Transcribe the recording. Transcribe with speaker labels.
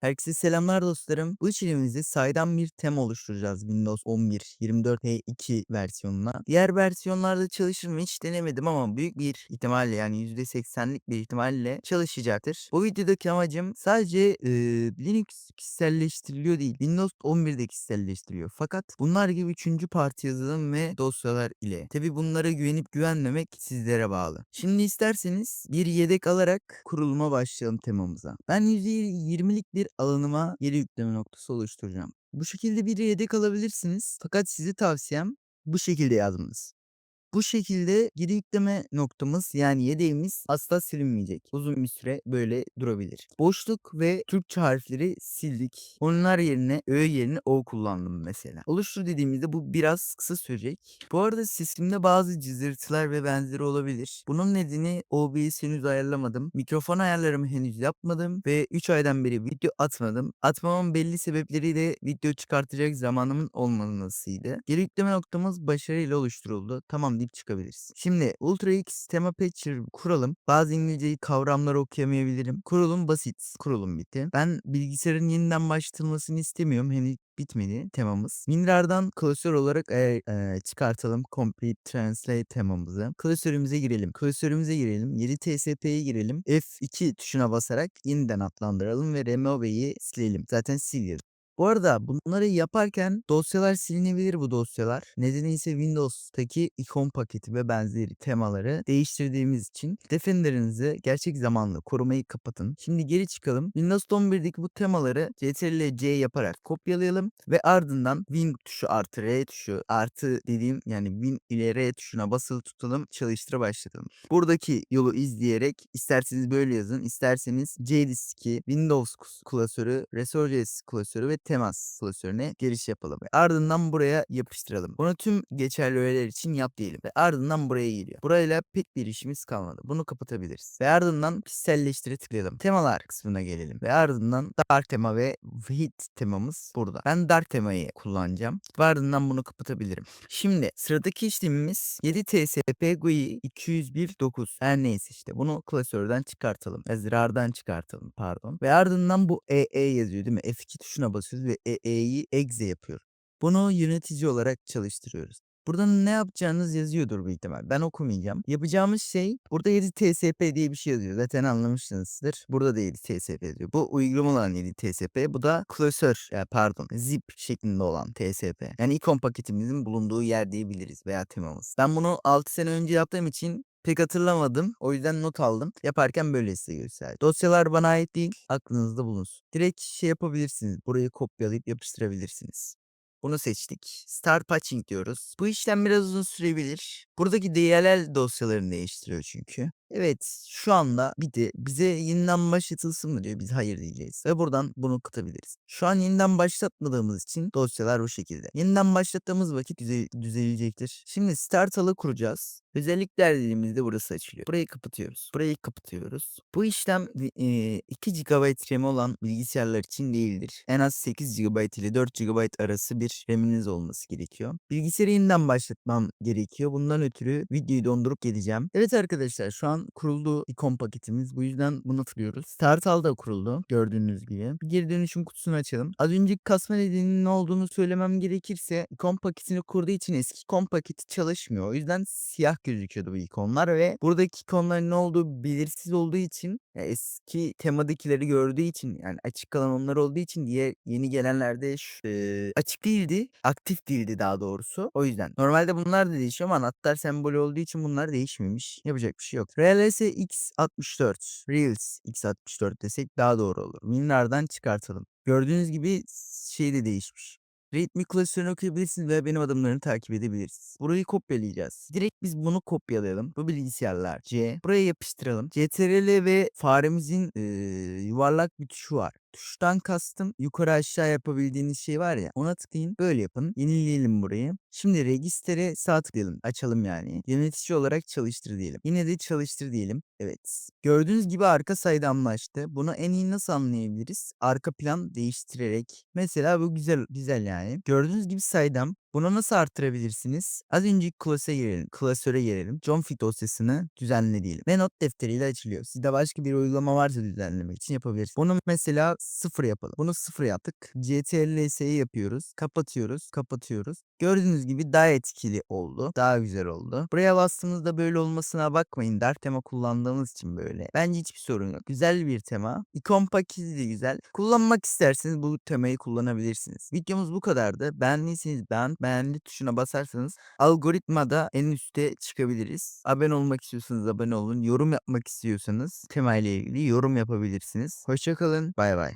Speaker 1: Herkese selamlar dostlarım. Bu içeriğimizde saydam bir tema oluşturacağız Windows 11 24H2 versiyonuna. Diğer versiyonlarda çalışır mı hiç denemedim ama büyük bir ihtimalle yani %80'lik bir ihtimalle çalışacaktır. Bu videodaki amacım sadece e, Linux kişiselleştiriliyor değil Windows 11'de kişiselleştiriliyor. Fakat bunlar gibi 3. parti yazılım ve dosyalar ile. Tabi bunlara güvenip güvenmemek sizlere bağlı. Şimdi isterseniz bir yedek alarak kuruluma başlayalım temamıza. Ben %20'lik bir alanıma geri yükleme noktası oluşturacağım. Bu şekilde bir yedek alabilirsiniz. Fakat size tavsiyem bu şekilde yazmanız. Bu şekilde geri yükleme noktamız yani yedeğimiz asla silinmeyecek. Uzun bir süre böyle durabilir. Boşluk ve Türkçe harfleri sildik. Onlar yerine Ö yerine O kullandım mesela. Oluştur dediğimizde bu biraz kısa sürecek. Bu arada sistemde bazı cızırtılar ve benzeri olabilir. Bunun nedeni OBS henüz ayarlamadım. Mikrofon ayarlarımı henüz yapmadım ve 3 aydan beri video atmadım. Atmamın belli sebepleri de video çıkartacak zamanımın olmamasıydı. Geri yükleme noktamız başarıyla oluşturuldu. Tamam deyip çıkabiliriz. Şimdi UltraX Tema Patcher kuralım. Bazı İngilizce kavramları okuyamayabilirim. Kurulum basit. Kurulum bitti. Ben bilgisayarın yeniden başlatılmasını istemiyorum. Henüz bitmedi temamız. WinRAR'dan klasör olarak e, e, çıkartalım Complete Translate temamızı. Klasörümüze girelim. Klasörümüze girelim. 7TSP'ye girelim. F2 tuşuna basarak yeniden adlandıralım ve remove'yi silelim. Zaten siliyoruz. Bu arada bunları yaparken dosyalar silinebilir bu dosyalar. Nedeni ise Windows'taki ikon paketi ve benzeri temaları değiştirdiğimiz için Defender'ınızı gerçek zamanlı korumayı kapatın. Şimdi geri çıkalım. Windows 11'deki bu temaları Ctrl C yaparak kopyalayalım ve ardından Win tuşu artı R tuşu artı dediğim yani Win ile R tuşuna basılı tutalım çalıştıra başlatalım. Buradaki yolu izleyerek isterseniz böyle yazın isterseniz C diski, Windows klasörü, Resurgence klasörü ve temas klasörüne giriş yapalım. Ardından buraya yapıştıralım. Bunu tüm geçerli öğeler için yap diyelim. Ve ardından buraya geliyor. Burayla pek bir işimiz kalmadı. Bunu kapatabiliriz. Ve ardından kişiselleştire tıklayalım. Temalar kısmına gelelim. Ve ardından dark tema ve hit temamız burada. Ben dark temayı kullanacağım. Ve ardından bunu kapatabilirim. Şimdi sıradaki işlemimiz 7 TSP GUI 201.9 her neyse işte bunu klasörden çıkartalım. Ezrardan çıkartalım pardon. Ve ardından bu EE yazıyor değil mi? F2 tuşuna basıyoruz ve EE'yi exe yapıyor. Bunu yönetici olarak çalıştırıyoruz. Burada ne yapacağınız yazıyordur büyük ihtimal. Ben okumayacağım. Yapacağımız şey burada 7 TSP diye bir şey yazıyor. Zaten anlamışsınızdır. Burada da 7 TSP yazıyor. Bu uygulama olan 7 TSP. Bu da klasör yani pardon zip şeklinde olan TSP. Yani ikon paketimizin bulunduğu yer diyebiliriz veya temamız. Ben bunu 6 sene önce yaptığım için Pek hatırlamadım. O yüzden not aldım. Yaparken böyle size gösterdim. Dosyalar bana ait değil. Aklınızda bulunsun. Direkt şey yapabilirsiniz. Burayı kopyalayıp yapıştırabilirsiniz. Bunu seçtik. Start patching diyoruz. Bu işlem biraz uzun sürebilir. Buradaki DLL dosyalarını değiştiriyor çünkü. Evet şu anda bitti. Bize yeniden başlatılsın mı diyor. Biz hayır diyeceğiz. Ve buradan bunu katabiliriz. Şu an yeniden başlatmadığımız için dosyalar bu şekilde. Yeniden başlattığımız vakit düze düzelecektir. Şimdi start alı kuracağız. Özellikler dediğimizde burası açılıyor. Burayı kapatıyoruz. Burayı kapatıyoruz. Bu işlem e, 2 GB RAM olan bilgisayarlar için değildir. En az 8 GB ile 4 GB arası bir RAM'iniz olması gerekiyor. Bilgisayarı yeniden başlatmam gerekiyor. Bundan ötürü videoyu dondurup geleceğim. Evet arkadaşlar şu an kuruldu ikon paketimiz. Bu yüzden bunu tıklıyoruz. Start al da kuruldu gördüğünüz gibi. Bir geri dönüşüm kutusunu açalım. Az önceki kasma nedeninin ne olduğunu söylemem gerekirse ikon paketini kurduğu için eski ikon paketi çalışmıyor. O yüzden siyah gözüküyordu bu ikonlar ve buradaki ikonların ne olduğu belirsiz olduğu için eski temadakileri gördüğü için yani açık kalan onlar olduğu için diye yeni gelenlerde e, açık değildi. Aktif değildi daha doğrusu. O yüzden. Normalde bunlar da değişiyor ama anahtar sembolü olduğu için bunlar değişmemiş. Yapacak bir şey yok. RLS X64, Reels X64 desek daha doğru olur. WinRAR'dan çıkartalım. Gördüğünüz gibi şey de değişmiş. Readme klasörünü okuyabilirsiniz ve benim adımlarını takip edebilirsiniz. Burayı kopyalayacağız. Direkt biz bunu kopyalayalım. Bu bilgisayarlar C. Buraya yapıştıralım. CTRL ve faremizin ee, yuvarlak bir tuşu var. Tuştan kastım yukarı aşağı yapabildiğiniz şey var ya ona tıklayın böyle yapın. Yenileyelim burayı. Şimdi registere sağ tıklayalım. Açalım yani. Yönetici olarak çalıştır diyelim. Yine de çalıştır diyelim. Evet. Gördüğünüz gibi arka saydamlaştı. Bunu en iyi nasıl anlayabiliriz? Arka plan değiştirerek. Mesela bu güzel güzel yani. Gördüğünüz gibi saydam. Bunu nasıl arttırabilirsiniz? Az önceki klasa girelim, klasöre gelelim. Config dosyasını düzenle diyelim. Ve not defteriyle açılıyor. Sizde başka bir uygulama varsa düzenlemek için yapabilirsiniz. Bunu mesela sıfır yapalım. Bunu sıfır yaptık. CTRL-S'yi yapıyoruz. Kapatıyoruz, kapatıyoruz. Gördüğünüz gibi daha etkili oldu. Daha güzel oldu. Buraya bastığınızda böyle olmasına bakmayın. Dart tema kullandığımız için böyle. Bence hiçbir sorun yok. Güzel bir tema. İkon paketi de güzel. Kullanmak isterseniz bu temayı kullanabilirsiniz. Videomuz bu kadardı. Beğendiyseniz beğen, beğendi tuşuna basarsanız algoritmada en üste çıkabiliriz. Abone olmak istiyorsanız abone olun. Yorum yapmak istiyorsanız tema ilgili yorum yapabilirsiniz. Hoşçakalın. Bay bay.